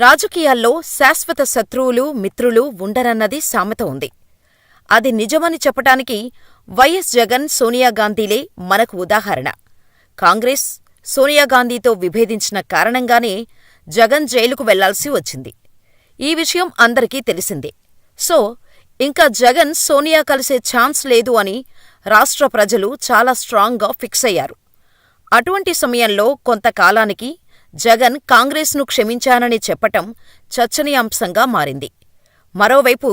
రాజకీయాల్లో శాశ్వత శత్రువులు, మిత్రులు ఉండరన్నది సామెత ఉంది. అది నిజమని చెప్పటానికి వైఎస్ జగన్, సోనియాగాంధీలే మనకు ఉదాహరణ. కాంగ్రెస్, సోనియాగాంధీతో విభేదించిన కారణంగానే జగన్ జైలుకు వెళ్ళాల్సి వచ్చింది. ఈ విషయం అందరికీ తెలిసిందే. సో, ఇంక జగన్, సోనియా కలిసే ఛాన్స్ లేదు అని రాష్ట్ర ప్రజలు చాలా స్ట్రాంగ్గా ఫిక్సయ్యారు. అటువంటి సమయంలో కొంతకాలానికి జగన్ కాంగ్రెస్ను క్షమించానని చెప్పటం చర్చనీయాంశంగా మారింది. మరోవైపు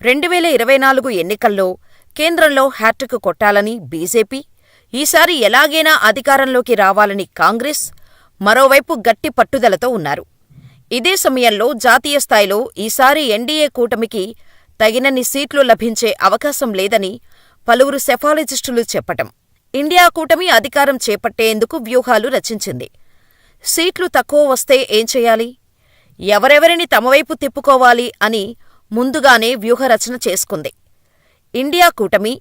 రెండువేల ఇరవై నాలుగు ఎన్నికల్లో కేంద్రంలో హ్యాట్రిక్ కొట్టాలని బీజేపీ, ఈసారి ఎలాగైనా అధికారంలోకి రావాలని కాంగ్రెస్ మరోవైపు గట్టి పట్టుదలతో ఉన్నారు. ఇదే సమయంలో జాతీయ స్థాయిలో ఈసారి ఎన్డీఏ కూటమికి తగినన్ని సీట్లు లభించే అవకాశం లేదని పలువురు సెఫాలజిస్టులు చెప్పటం, ఇండియా కూటమి అధికారం చేపట్టేందుకు వ్యూహాలు రచించింది. సీట్లు తక్కువ వస్తే ఏం చెయ్యాలి? ఎవరెవరిని తమవైపు తిప్పుకోవాలి అని ముందుగానే వ్యూహరచన చేసుకుంది. ఇండియా కూటమి,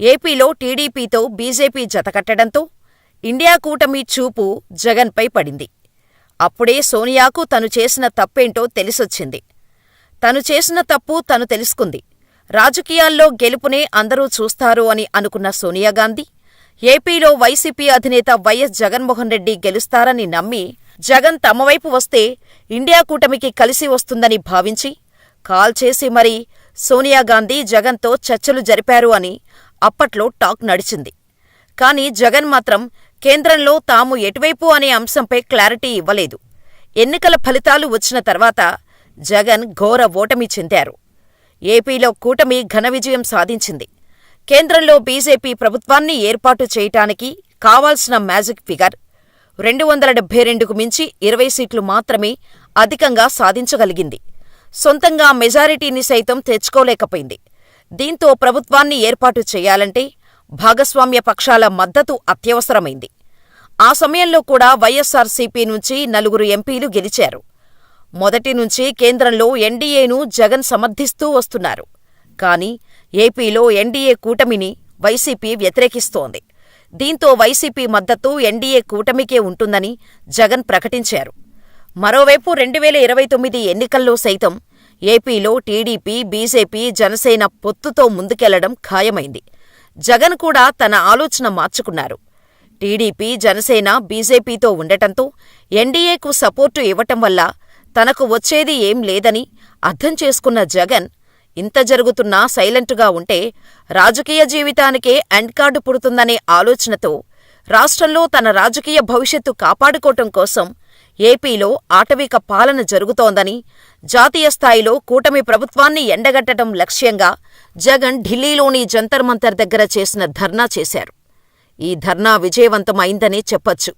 ఏపీలో టీడీపీతో బీజేపీ జతకట్టడంతో ఇండియా కూటమి చూపు జగన్పై పడింది. అప్పుడే సోనియాకు తను చేసిన తప్పేంటో తెలిసొచ్చింది. తను చేసిన తప్పు తను తెలుసుకుంది. రాజకీయాల్లో గెలుపునే అందరూ చూస్తారు అని అనుకున్న సోనియాగాంధీ, ఏపీలో వైసీపీ అధినేత వైఎస్ జగన్మోహన్ రెడ్డి గెలుస్తారని నమ్మి జగన్ తమవైపు వస్తే ఇండియా కూటమికి కలిసి వస్తుందని భావించి కాల్ చేసి మరీ సోనియాగాంధీ జగన్తో చర్చలు జరిపారు అని అప్పట్లో టాక్ నడిచింది. కానీ జగన్ మాత్రం కేంద్రంలో తాము ఎటువైపు అనే అంశంపై క్లారిటీ ఇవ్వలేదు. ఎన్నికల ఫలితాలు వచ్చిన తర్వాత జగన్ ఘోర ఓటమి చెందారు. ఏపీలో కూటమి ఘన విజయం సాధించింది. కేంద్రంలో బీజేపీ ప్రభుత్వాన్ని ఏర్పాటు చేయటానికి కావాల్సిన మ్యాజిక్ ఫిగర్ రెండు వందల డెబ్బై రెండుకు మించి ఇరవై సీట్లు మాత్రమే అధికంగా సాధించగలిగింది. సొంతంగా మెజారిటీని సైతం తెచ్చుకోలేకపోయింది. దీంతో ప్రభుత్వాన్ని ఏర్పాటు చేయాలంటే భాగస్వామ్య పక్షాల మద్దతు అత్యవసరమైంది. ఆ సమయంలో కూడా వైఎస్సార్సీపీ నుంచి నలుగురు ఎంపీలు గెలిచారు. మొదటి నుంచి కేంద్రంలో ఎన్డీఏను జగన్ సమర్థిస్తూ వస్తున్నారు. కానీ ఏపీలో ఎన్డీఏ కూటమిని వైసీపీ వ్యతిరేకిస్తోంది. దీంతో వైసీపీ మద్దతు ఎన్డీఏ కూటమికే ఉంటుందని జగన్ ప్రకటించారు. మరోవైపు రెండువేల ఇరవై తొమ్మిది ఎన్నికల్లో సైతం ఏపీలో టీడీపీ, బీజేపీ, జనసేన పొత్తుతో ముందుకెళ్ళడం ఖాయమైంది. జగన్ కూడా తన ఆలోచన మార్చుకున్నారు. టీడీపీ, జనసేన బీజేపీతో ఉండటంతో ఎన్డీఏకు సపోర్టు ఇవ్వటం వల్ల తనకు వచ్చేది ఏం లేదని అర్థం చేసుకున్న జగన్ ఇంత జరుగుతున్నా సైలెంటుగా ఉంటే రాజకీయ జీవితానికే ఎండ్కార్డు పుడుతుందనే ఆలోచనతో రాష్ట్రంలో తన రాజకీయ భవిష్యత్తు కాపాడుకోవటం కోసం ఏపీలో ఆటవిక పాలన జరుగుతోందని, జాతీయ స్థాయిలో కూటమి ప్రభుత్వాన్ని ఎండగట్టటం లక్ష్యంగా జగన్ ఢిల్లీలోని జంతర్ మంతర్ దగ్గర చేసిన ధర్నా చేశారు. ఈ ధర్నా విజయవంతం అయిందనే చెప్పొచ్చు.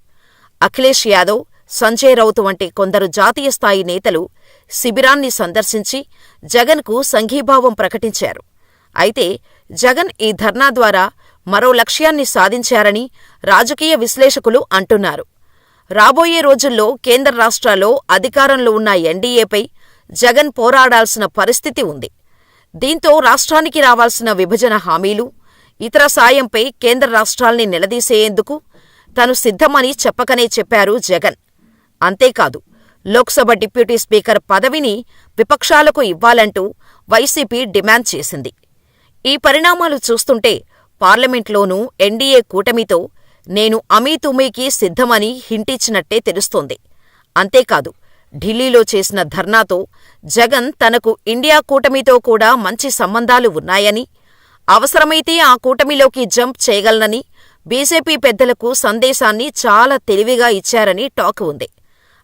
అఖిలేష్ యాదవ్, సంజయ్ రౌత్ వంటి కొందరు జాతీయ స్థాయి నేతలు శిబిరాన్ని సందర్శించి జగన్కు సంఘీభావం ప్రకటించారు. అయితే జగన్ ఈ ధర్నా ద్వారా మరో లక్ష్యాన్ని సాధించారని రాజకీయ విశ్లేషకులు అంటున్నారు. రాబోయే రోజుల్లో కేంద్ర రాష్ట్రాల్లో అధికారంలో ఉన్న ఎన్డీఏపై జగన్ పోరాడాల్సిన పరిస్థితి ఉంది. దీంతో రాష్ట్రానికి రావాల్సిన విభజన హామీలు, ఇతర సాయంపై కేంద్ర రాష్ట్రాల్ని నిలదీసేందుకు తను సిద్ధమని చెప్పకనే చెప్పారు జగన్. అంతేకాదు లోక్సభ డిప్యూటీ స్పీకర్ పదవిని విపక్షాలకు ఇవ్వాలంటూ వైసీపీ డిమాండ్ చేసింది. ఈ పరిణామాలు చూస్తుంటే పార్లమెంట్లోనూ ఎన్డీఏ కూటమితో నేను అమీతుమీకి సిద్ధమని హింటిచ్చినట్టే తెలుస్తోంది. అంతేకాదు ఢిల్లీలో చేసిన ధర్నాతో జగన్ తనకు ఇండియా కూటమితో కూడా మంచి సంబంధాలు ఉన్నాయని, అవసరమైతే ఆ కూటమిలోకి జంప్ చేయగలనని బీజేపీ పెద్దలకు సందేశాన్ని చాలా తెలివిగా ఇచ్చారని టాక్ ఉంది.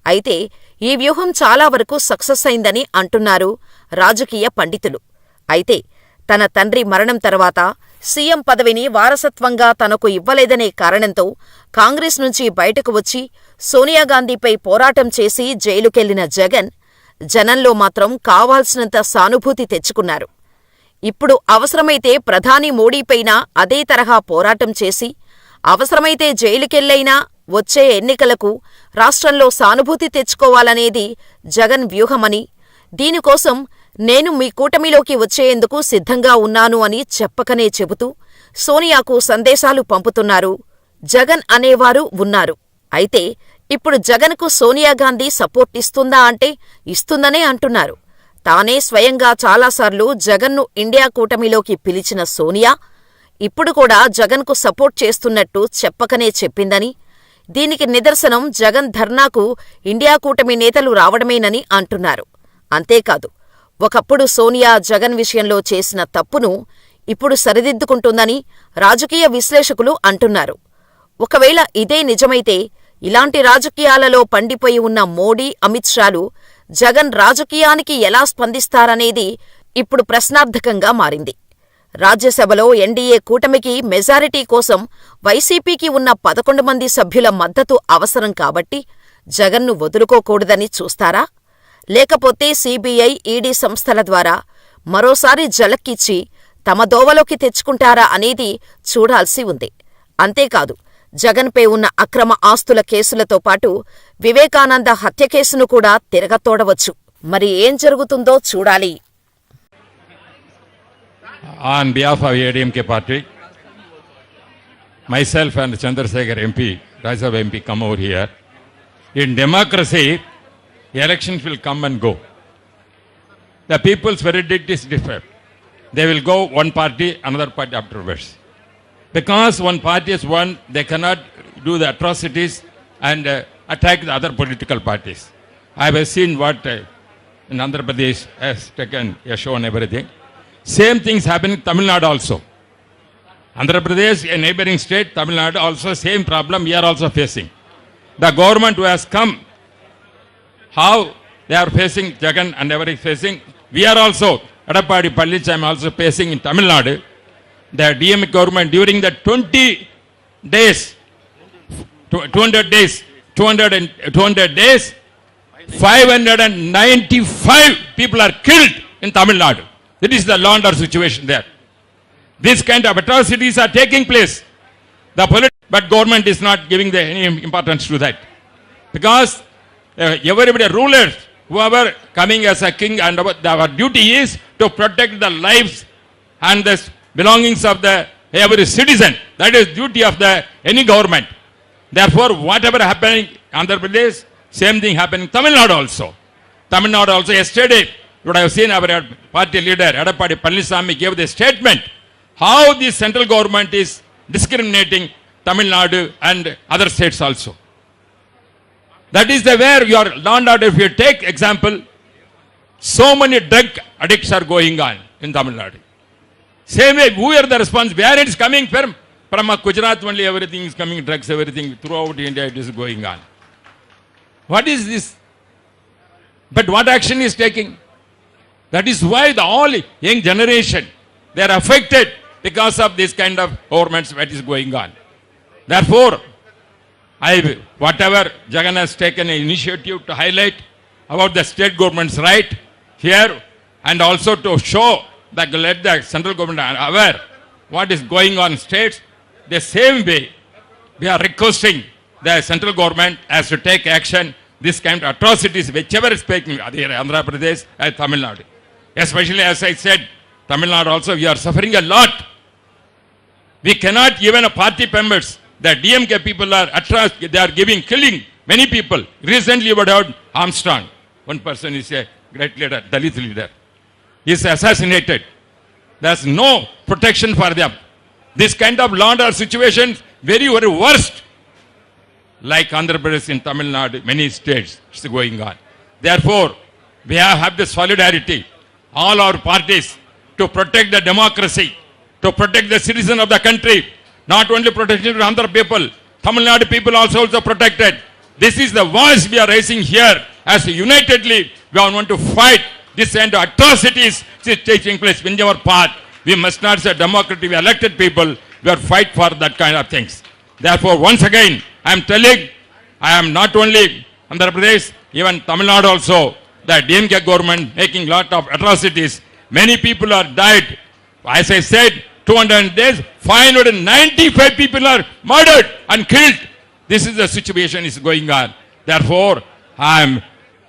అయితే ఈ వ్యూహం చాలా వరకు సక్సెస్ అయిందని అంటున్నారు రాజకీయ పండితులు. అయితే తన తండ్రి మరణం తర్వాత సీఎం పదవిని వారసత్వంగా తనకు ఇవ్వలేదనే కారణంతో కాంగ్రెస్ నుంచి బయటకు వచ్చి సోనియాగాంధీపై పోరాటం చేసి జైలుకెళ్ళిన జగన్ జనంలో మాత్రం కావాల్సినంత సానుభూతి తెచ్చుకున్నారు. ఇప్పుడు అవసరమైతే ప్రధాని మోడీపైనా అదే తరహా పోరాటం చేసి, అవసరమైతే జైలుకెళ్ళైనా వచ్చే ఎన్నికలకు రాష్ట్రంలో సానుభూతి తెచ్చుకోవాలనేది జగన్ వ్యూహమని, దీనికోసం నేను మీ కూటమిలోకి వచ్చేందుకు సిద్ధంగా ఉన్నాను అని చెప్పకనే చెబుతూ సోనియాకు సందేశాలు పంపుతున్నారు. జగన్ అనేవారు ఉన్నారు. అయితే ఇప్పుడు జగన్కు సోనియా గాంధీ సపోర్ట్ ఇస్తుందా అంటే ఇస్తుందనే అంటున్నారు తానే స్వయంగా చాలాసార్లు జగన్ను ఇండియా కూటమిలోకి పిలిచిన సోనియా ఇప్పుడు కూడా జగన్కు సపోర్ట్ చేస్తున్నట్టు చెప్పకనే చెప్పిందని దీనికి నిదర్శనం జగన్ ధర్నాకు ఇండియా కూటమి నేతలు రావడమేనని అంటున్నారు. అంతేకాదు ఒకప్పుడు సోనియా జగన్ విషయంలో చేసిన తప్పును ఇప్పుడు సరిదిద్దుకుంటుందని రాజకీయ విశ్లేషకులు అంటున్నారు. ఒకవేళ ఇదే నిజమైతే ఇలాంటి రాజకీయాలలో పండిపోయి ఉన్న మోడీ అమిత్ షాలు జగన్ రాజకీయానికి ఎలా స్పందిస్తారనేది ఇప్పుడు ప్రశ్నార్థకంగా మారింది. రాజ్యసభలో ఎన్డీఏ కూటమికి మెజారిటీ కోసం వైసీపీకి ఉన్న పదకొండు మంది సభ్యుల మద్దతు అవసరం కాబట్టి జగన్ను వదులుకోకూడదని చూస్తారా? లేకపోతే సీబీఐ ఈడీ సంస్థల ద్వారా మరోసారి జలక్కిచ్చి తమ దోవలోకి తెచ్చుకుంటారా అనేది చూడాల్సి ఉంది. అంతేకాదు జగన్పై ఉన్న అక్రమ ఆస్తుల కేసులతో పాటు వివేకానంద హత్య కేసును కూడా తిరగతోడవచ్చు మరి ఏం జరుగుతుందో చూడాలి. On behalf of ADMK party, myself and Chandrasekhar MP, Rajya Sabha MP come over here. In democracy, elections will come and go. The people's verdict is different. They will go one party, another party afterwards. Because one party is won, they cannot do the atrocities and uh, attack the other political parties. I have seen what uh, in Andhra Pradesh has taken, has shown everything. Same things happen in Tamil Nadu also. Andhra Pradesh, a neighboring state, Tamil Nadu also same problem we are also facing. The government who has come, how they are facing Jagan and everybody facing, we are also, Adapadi Pallicham also facing in Tamil Nadu. The DM government during the 20 days, 200 days, 200, and, 200 days, 595 people are killed in Tamil Nadu. That is the law and order situation there. These kind of atrocities are taking place. The polit- but government is not giving the, any importance to that. Because uh, everybody, rulers, whoever coming as a king and our, our duty is to protect the lives and the belongings of the every citizen. That is duty of the any government. Therefore, whatever happening Andhra Pradesh, same thing happening Tamil Nadu also. Tamil Nadu also yesterday, what I have seen our party leader, Edapadi Palaniswamy gave the statement how the central government is discriminating Tamil Nadu and other states also. That is the where your law and order, if you take example, so many drug addicts are going on in Tamil Nadu. Same way, who are the response? Where it is coming from? From uh, Gujarat only everything is coming, drugs, everything throughout India it is going on. What is this? But what action is taking? That is why the all young generation, they are affected because of this kind of governments that is going on. Therefore, I, whatever Jagan has taken an initiative to highlight about the state government's right here and also to show that let the central government are aware what is going on in states, the same way we are requesting the central government has to take action this kind of atrocities whichever is taking Andhra Pradesh or Tamil Nadu. Especially as I said, Tamil Nadu also we are suffering a lot. We cannot even a party members. The DMK people are atrocious. They are giving, killing many people. Recently, we heard Armstrong. One person is a great leader, Dalit leader. He is assassinated. There's no protection for them. This kind of order situation, very, very worst. Like Andhra Pradesh in Tamil Nadu, many states, it's going on. Therefore, we have, have the solidarity, all our parties, to protect the democracy, to protect the citizen of the country, not only protection of Andhra people, Tamil Nadu people also also protected. This is the voice we are raising here as unitedly we all want to fight this kind of atrocities which taking place in our part. We must not say democracy, we elected people, we are fight for that kind of things. Therefore, once again, I am telling, I am not only Andhra Pradesh, even Tamil Nadu also, the DMK government making lot of atrocities. Many people are died. As I said, 200 days, 595 people are murdered and killed. This is the situation is going on. Therefore, I am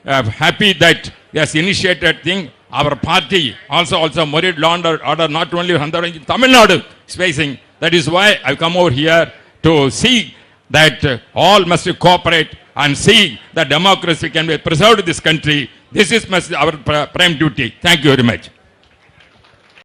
uh, happy that has initiated thing. Our party also also Murid law and order not only Andhra, Tamil Nadu is facing. That is why I come over here to see that uh, all must cooperate and see that democracy can be preserved in this country. This is my- our prime duty. Thank you very much.